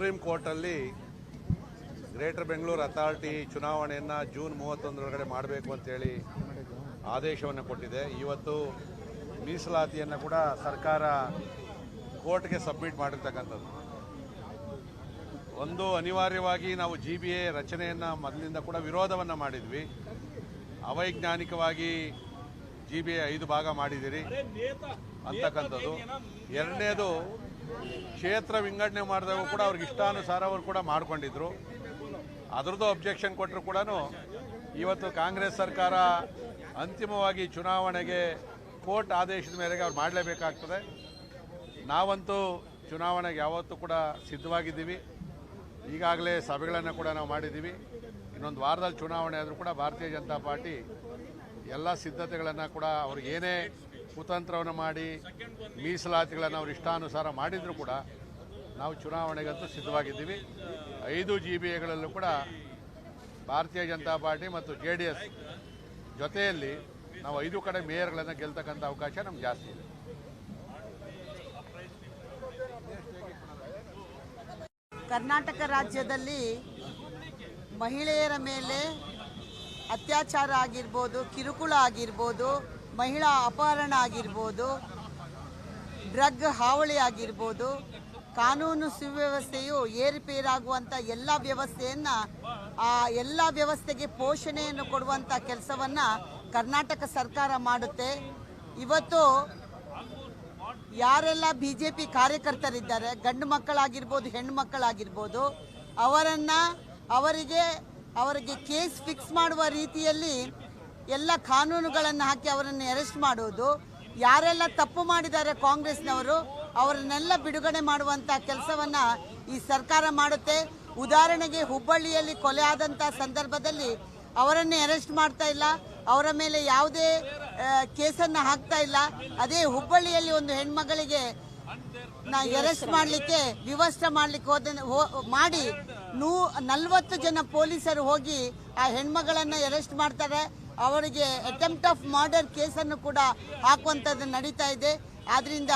Supreme ಕೋರ್ಟಲ್ಲಿ greater Bengaluru authority ಚುನಾವಣೆಯನ್ನು June ಮೂವತ್ತೊಂದರೊಳಗಡೆ ಮಾಡಬೇಕು ಅಂತೇಳಿ ಆದೇಶವನ್ನು ಕೊಟ್ಟಿದೆ. ಇವತ್ತು ಮೀಸಲಾತಿಯನ್ನು ಕೂಡ ಸರ್ಕಾರ ಕೋರ್ಟ್ಗೆ ಸಬ್ಮಿಟ್ ಮಾಡಿರ್ತಕ್ಕಂಥದ್ದು. ಒಂದು ಅನಿವಾರ್ಯವಾಗಿ ನಾವು ಜಿ ಬಿ ಎ ರಚನೆಯನ್ನು ಮೊದಲಿಂದ ಕೂಡ ವಿರೋಧವನ್ನು ಮಾಡಿದ್ವಿ. ಅವೈಜ್ಞಾನಿಕವಾಗಿ ಜಿ ಬಿ ಎ ಐದು ಭಾಗ ಮಾಡಿದ್ದೀರಿ. ಅಂತಕ್ಕಂಥದ್ದು. ಎರಡನೇದು ಕ್ಷೇತ್ರ ವಿಂಗಡಣೆ ಮಾಡಿದಾಗ ಕೂಡ ಅವ್ರಿಗೆ ಇಷ್ಟಾನುಸಾರ ಅವರು ಕೂಡ ಮಾಡ್ಕೊಂಡಿದ್ರು. ಅದರದ್ದು ಅಬ್ಜೆಕ್ಷನ್ ಕೊಟ್ಟರು ಕೂಡ ಇವತ್ತು ಕಾಂಗ್ರೆಸ್ ಸರ್ಕಾರ ಅಂತಿಮವಾಗಿ ಚುನಾವಣೆಗೆ ಕೋರ್ಟ್ ಆದೇಶದ ಮೇರೆಗೆ ಅವ್ರು ಮಾಡಲೇಬೇಕಾಗ್ತದೆ. ನಾವಂತೂ ಚುನಾವಣೆಗೆ ಯಾವತ್ತೂ ಕೂಡ ಸಿದ್ಧವಾಗಿದ್ದೀವಿ. ಈಗಾಗಲೇ ಸಭೆಗಳನ್ನು ಕೂಡ ನಾವು ಮಾಡಿದ್ದೀವಿ. ಇನ್ನೊಂದು ವಾರದಲ್ಲಿ ಚುನಾವಣೆ ಆದರೂ ಕೂಡ ಭಾರತೀಯ ಜನತಾ ಪಾರ್ಟಿ ಎಲ್ಲ ಸಿದ್ಧತೆಗಳನ್ನು ಕೂಡ ಅವ್ರಿಗೆ ಏನೇ ಕುತಂತ್ರವನ್ನು ಮಾಡಿ, ಮೀಸಲಾತಿಗಳನ್ನು ಅವರು ಇಷ್ಟಾನುಸಾರ ಮಾಡಿದರೂ ಕೂಡ ನಾವು ಚುನಾವಣೆಗಂತೂ ಸಿದ್ಧವಾಗಿದ್ದೀವಿ. ಐದು ಜಿ ಬಿ ಎಗಳಲ್ಲೂ ಕೂಡ ಭಾರತೀಯ ಜನತಾ ಪಾರ್ಟಿ ಮತ್ತು ಜೆ ಡಿ ಎಸ್ ಜೊತೆಯಲ್ಲಿ ನಾವು ಐದು ಕಡೆ ಮೇಯರ್ಗಳನ್ನು ಗೆಲ್ತಕ್ಕಂಥ ಅವಕಾಶ ನಮ್ಗೆ ಜಾಸ್ತಿ ಇದೆ. ಕರ್ನಾಟಕ ರಾಜ್ಯದಲ್ಲಿ ಮಹಿಳೆಯರ ಮೇಲೆ ಅತ್ಯಾಚಾರ ಆಗಿರ್ಬೋದು, ಕಿರುಕುಳ ಆಗಿರ್ಬೋದು ಮಹಿಳಾ ಅಪಹರಣ ಆಗಿರ್ಬೋದು, ಡ್ರಗ್ ಹಾವಳಿ ಆಗಿರ್ಬೋದು, ಕಾನೂನು ಸುವ್ಯವಸ್ಥೆಯು ಏರುಪೇರಾಗುವಂಥ ಎಲ್ಲ ವ್ಯವಸ್ಥೆಯನ್ನು, ಆ ಎಲ್ಲ ವ್ಯವಸ್ಥೆಗೆ ಪೋಷಣೆಯನ್ನು ಕೊಡುವಂಥ ಕೆಲಸವನ್ನು ಕರ್ನಾಟಕ ಸರ್ಕಾರ ಮಾಡುತ್ತೆ. ಇವತ್ತು ಯಾರೆಲ್ಲ ಬಿ ಜೆ ಪಿ ಕಾರ್ಯಕರ್ತರಿದ್ದಾರೆ, ಗಂಡು ಮಕ್ಕಳಾಗಿರ್ಬೋದು, ಹೆಣ್ಣು ಮಕ್ಕಳಾಗಿರ್ಬೋದು, ಅವರನ್ನು ಅವರಿಗೆ ಅವರಿಗೆ ಕೇಸ್ ಫಿಕ್ಸ್ ಮಾಡುವ ರೀತಿಯಲ್ಲಿ ಎಲ್ಲ ಕಾನೂನುಗಳನ್ನು ಹಾಕಿ ಅವರನ್ನು ಅರೆಸ್ಟ್ ಮಾಡುವುದು. ಯಾರೆಲ್ಲ ತಪ್ಪು ಮಾಡಿದ್ದಾರೆ ಕಾಂಗ್ರೆಸ್ನವರು, ಅವರನ್ನೆಲ್ಲ ಬಿಡುಗಡೆ ಮಾಡುವಂಥ ಕೆಲಸವನ್ನು ಈ ಸರ್ಕಾರ ಮಾಡುತ್ತೆ. ಉದಾಹರಣೆಗೆ ಹುಬ್ಬಳ್ಳಿಯಲ್ಲಿ ಕೊಲೆ ಆದಂಥ ಸಂದರ್ಭದಲ್ಲಿ ಅವರನ್ನೇ ಅರೆಸ್ಟ್ ಮಾಡ್ತಾ ಇಲ್ಲ. ಅವರ ಮೇಲೆ ಯಾವುದೇ ಕೇಸನ್ನು ಹಾಕ್ತಾ ಇಲ್ಲ. ಅದೇ ಹುಬ್ಬಳ್ಳಿಯಲ್ಲಿ ಒಂದು ಹೆಣ್ಮಗಳಿಗೆ ನಾ ಅರೆಸ್ಟ್ ಮಾಡಲಿಕ್ಕೆ, ವಿವಸ್ತ್ರ ಮಾಡಲಿಕ್ಕೆ ಹೋದ ಮಾಡಿ ನೂ, ನಲ್ವತ್ತು ಜನ ಪೊಲೀಸರು ಹೋಗಿ ಆ ಹೆಣ್ಮಗಳನ್ನು ಅರೆಸ್ಟ್ ಮಾಡ್ತಾರೆ. ಅವರಿಗೆ ಅಟೆಂಪ್ಟ್ ಆಫ್ ಮರ್ಡರ್ ಕೇಸನ್ನು ಕೂಡ ಹಾಕುವಂಥದ್ದು ನಡೀತಾ ಇದೆ. ಆದ್ದರಿಂದ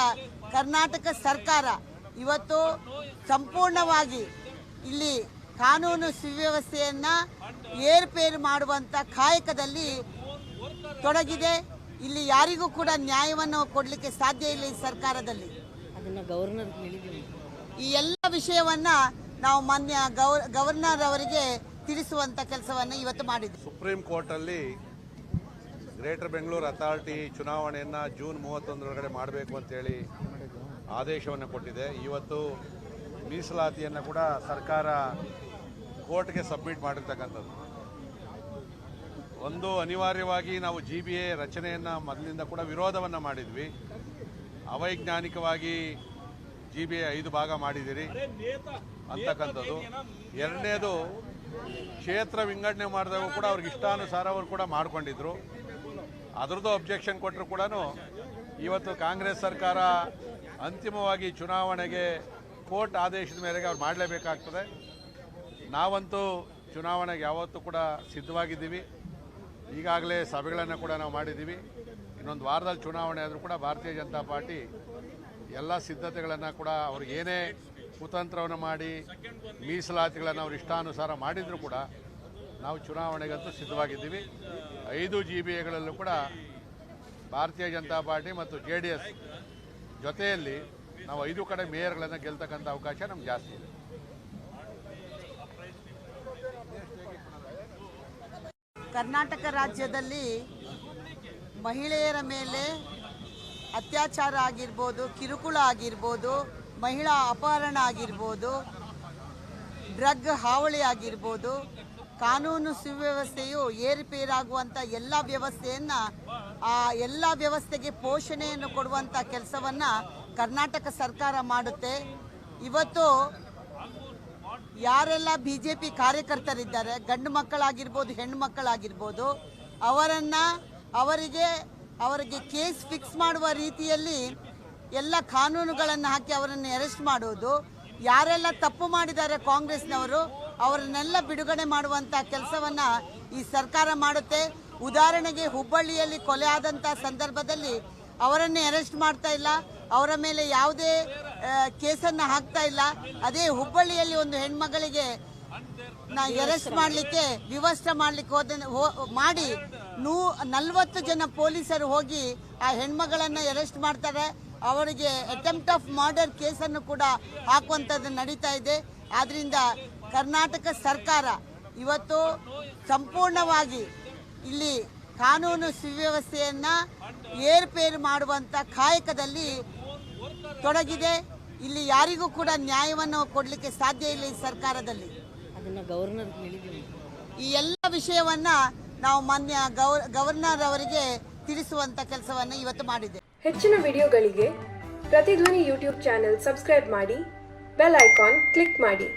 ಕರ್ನಾಟಕ ಸರ್ಕಾರ ಇವತ್ತು ಸಂಪೂರ್ಣವಾಗಿ ಇಲ್ಲಿ ಕಾನೂನು ಸುವ್ಯವಸ್ಥೆಯನ್ನು ಏರ್ಪೇರು ಮಾಡುವಂತ ಕಾಯಕದಲ್ಲಿ ತೊಡಗಿದೆ. ಇಲ್ಲಿ ಯಾರಿಗೂ ಕೂಡ ನ್ಯಾಯವನ್ನು ಕೊಡಲಿಕ್ಕೆ ಸಾಧ್ಯ ಇಲ್ಲ ಈ ಸರ್ಕಾರದಲ್ಲಿ. ಅದನ್ನ ಗವರ್ನರ್ ಈ ಎಲ್ಲ ವಿಷಯವನ್ನ ನಾವು ಮಾನ್ಯ ಗವರ್ ಗವರ್ನರ್ ಅವರಿಗೆ ತಿಳಿಸುವಂತ ಕೆಲಸವನ್ನು ಇವತ್ತು ಮಾಡಿದ್ವಿ. ಸುಪ್ರೀಂ ಕೋರ್ಟಲ್ಲಿ ಗ್ರೇಟರ್ ಬೆಂಗಳೂರು ಅಥಾರಿಟಿ ಚುನಾವಣೆಯನ್ನು ಜೂನ್ ಮೂವತ್ತೊಂದರೊಳಗಡೆ ಮಾಡಬೇಕು ಅಂತೇಳಿ ಆದೇಶವನ್ನು ಕೊಟ್ಟಿದೆ. ಇವತ್ತು ಮೀಸಲಾತಿಯನ್ನು ಕೂಡ ಸರ್ಕಾರ ಕೋರ್ಟ್ಗೆ ಸಬ್ಮಿಟ್ ಮಾಡಿರ್ತಕ್ಕಂಥದ್ದು. ಒಂದು ಅನಿವಾರ್ಯವಾಗಿ ನಾವು ಜಿ ಬಿ ಎ ರಚನೆಯನ್ನು ಮೊದಲಿಂದ ಕೂಡ ವಿರೋಧವನ್ನು ಮಾಡಿದ್ವಿ. ಅವೈಜ್ಞಾನಿಕವಾಗಿ ಜಿ ಬಿ ಎ ಐದು ಭಾಗ ಮಾಡಿದ್ದೀರಿ ಅಂತಕ್ಕಂಥದ್ದು. ಎರಡನೇದು ಕ್ಷೇತ್ರ ವಿಂಗಡಣೆ ಮಾಡಿದಾಗ ಕೂಡ ಅವ್ರಿಗೆ ಇಷ್ಟಾನುಸಾರ ಅವರು ಕೂಡ ಮಾಡ್ಕೊಂಡಿದ್ರು. ಅದರದ್ದು ಅಬ್ಜೆಕ್ಷನ್ ಕೊಟ್ಟರು ಕೂಡ ಇವತ್ತು ಕಾಂಗ್ರೆಸ್ ಸರ್ಕಾರ ಅಂತಿಮವಾಗಿ ಚುನಾವಣೆಗೆ ಕೋರ್ಟ್ ಆದೇಶದ ಮೇರೆಗೆ ಅವ್ರು ಮಾಡಲೇಬೇಕಾಗ್ತದೆ. ನಾವಂತೂ ಚುನಾವಣೆಗೆ ಯಾವತ್ತೂ ಕೂಡ ಸಿದ್ಧವಾಗಿದ್ದೀವಿ. ಈಗಾಗಲೇ ಸಭೆಗಳನ್ನು ಕೂಡ ನಾವು ಮಾಡಿದ್ದೀವಿ. ಇನ್ನೊಂದು ವಾರದಲ್ಲಿ ಚುನಾವಣೆ ಆದರೂ ಕೂಡ ಭಾರತೀಯ ಜನತಾ ಪಾರ್ಟಿ ಎಲ್ಲ ಸಿದ್ಧತೆಗಳನ್ನು ಕೂಡ ಅವ್ರಿಗೇನೇ ಕುತಂತ್ರವನ್ನು ಮಾಡಿ, ಮೀಸಲಾತಿಗಳನ್ನು ಅವ್ರು ಇಷ್ಟಾನುಸಾರ ಮಾಡಿದರೂ ಕೂಡ ನಾವು ಚುನಾವಣೆಗಂತೂ ಸಿದ್ಧವಾಗಿದ್ದೀವಿ. ಐದು ಜಿ ಬಿ ಎಗಳಲ್ಲೂ ಕೂಡ ಭಾರತೀಯ ಜನತಾ ಪಾರ್ಟಿ ಮತ್ತು ಜೆ ಡಿ ಎಸ್ ಜೊತೆಯಲ್ಲಿ ನಾವು ಐದು ಕಡೆ ಮೇಯರ್ಗಳನ್ನು ಗೆಲ್ತಕ್ಕಂಥ ಅವಕಾಶ ನಮ್ಗೆ ಜಾಸ್ತಿ ಇದೆ. ಕರ್ನಾಟಕ ರಾಜ್ಯದಲ್ಲಿ ಮಹಿಳೆಯರ ಮೇಲೆ ಅತ್ಯಾಚಾರ ಆಗಿರ್ಬೋದು, ಕಿರುಕುಳ ಆಗಿರ್ಬೋದು, ಮಹಿಳಾ ಅಪಹರಣ ಆಗಿರ್ಬೋದು, ಡ್ರಗ್ ಹಾವಳಿ ಆಗಿರ್ಬೋದು ಕಾನೂನು ಸುವ್ಯವಸ್ಥೆಯು ಏರುಪೇರಾಗುವಂಥ ಎಲ್ಲ ವ್ಯವಸ್ಥೆಯನ್ನು, ಆ ಎಲ್ಲ ವ್ಯವಸ್ಥೆಗೆ ಪೋಷಣೆಯನ್ನು ಕೊಡುವಂಥ ಕೆಲಸವನ್ನು ಕರ್ನಾಟಕ ಸರ್ಕಾರ ಮಾಡುತ್ತೆ. ಇವತ್ತು ಯಾರೆಲ್ಲ ಬಿ ಜೆ ಪಿ ಕಾರ್ಯಕರ್ತರಿದ್ದಾರೆ, ಗಂಡು ಮಕ್ಕಳಾಗಿರ್ಬೋದು, ಹೆಣ್ಣು ಮಕ್ಕಳಾಗಿರ್ಬೋದು, ಅವರನ್ನು ಅವರಿಗೆ ಅವರಿಗೆ ಕೇಸ್ ಫಿಕ್ಸ್ ಮಾಡುವ ರೀತಿಯಲ್ಲಿ ಎಲ್ಲ ಕಾನೂನುಗಳನ್ನು ಹಾಕಿ ಅವರನ್ನು ಅರೆಸ್ಟ್ ಮಾಡುವುದು ಯಾರೆಲ್ಲ ತಪ್ಪು ಮಾಡಿದ್ದಾರೆ ಕಾಂಗ್ರೆಸ್ನವರು ಅವರನ್ನೆಲ್ಲ ಬಿಡುಗಡೆ ಮಾಡುವಂಥ ಕೆಲಸವನ್ನು ಈ ಸರ್ಕಾರ ಮಾಡುತ್ತೆ. ಉದಾಹರಣೆಗೆ ಹುಬ್ಬಳ್ಳಿಯಲ್ಲಿ ಕೊಲೆ ಆದಂಥ ಸಂದರ್ಭದಲ್ಲಿ ಅವರನ್ನೇ ಅರೆಸ್ಟ್ ಮಾಡ್ತಾ ಇಲ್ಲ. ಅವರ ಮೇಲೆ ಯಾವುದೇ ಕೇಸನ್ನು ಹಾಕ್ತಾ ಇಲ್ಲ. ಅದೇ ಹುಬ್ಬಳ್ಳಿಯಲ್ಲಿ ಒಂದು ಹೆಣ್ಮಗಳಿಗೆ ನಾ ಅರೆಸ್ಟ್ ಮಾಡಲಿಕ್ಕೆ, ವಿವಸ್ತ್ರ ಮಾಡಲಿಕ್ಕೆ ಹೋದ ಮಾಡಿ ನೂ, ನಲ್ವತ್ತು ಜನ ಪೊಲೀಸರು ಹೋಗಿ ಆ ಹೆಣ್ಮಗಳನ್ನು ಅರೆಸ್ಟ್ ಮಾಡ್ತಾರೆ. ಅವರಿಗೆ ಅಟೆಂಪ್ಟ್ ಆಫ್ ಮರ್ಡರ್ ಕೇಸನ್ನು ಕೂಡ ಹಾಕುವಂಥದ್ದು ನಡೀತಾ ಇದೆ. ಆದ್ರಿಂದ ಕರ್ನಾಟಕ ಸರ್ಕಾರ ಇವತ್ತು ಸಂಪೂರ್ಣವಾಗಿ ಇಲ್ಲಿ ಕಾನೂನು ಸುವ್ಯವಸ್ಥೆಯನ್ನ ಏರ್ಪೇರು ಮಾಡುವಂತ ಕಾಯಕದಲ್ಲಿ ತೊಡಗಿದೆ. ಇಲ್ಲಿ ಯಾರಿಗೂ ಕೂಡ ನ್ಯಾಯವನ್ನು ಕೊಡಲಿಕ್ಕೆ ಸಾಧ್ಯ ಇಲ್ಲ ಈ ಸರ್ಕಾರದಲ್ಲಿ. ಅದನ್ನ ಗವರ್ನರ್ ಈ ಎಲ್ಲ ವಿಷಯವನ್ನ ನಾವು ಮಾನ್ಯ ಗವರ್ ಗವರ್ನರ್ ಅವರಿಗೆ ತಿಳಿಸುವಂತ ಕೆಲಸವನ್ನು ಇವತ್ತು ಮಾಡಿದೆ ಹೆಚ್ಚಿನ ವಿಡಿಯೋಗಳಿಗೆ ಪ್ರತಿಧ್ವನಿ ಯೂಟ್ಯೂಬ್ ಚಾನೆಲ್ ಸಬ್ಸ್ಕ್ರೈಬ್ ಮಾಡಿ ಬೆಲ್ ಐಕಾನ್ ಕ್ಲಿಕ್ ಮಾಡಿ.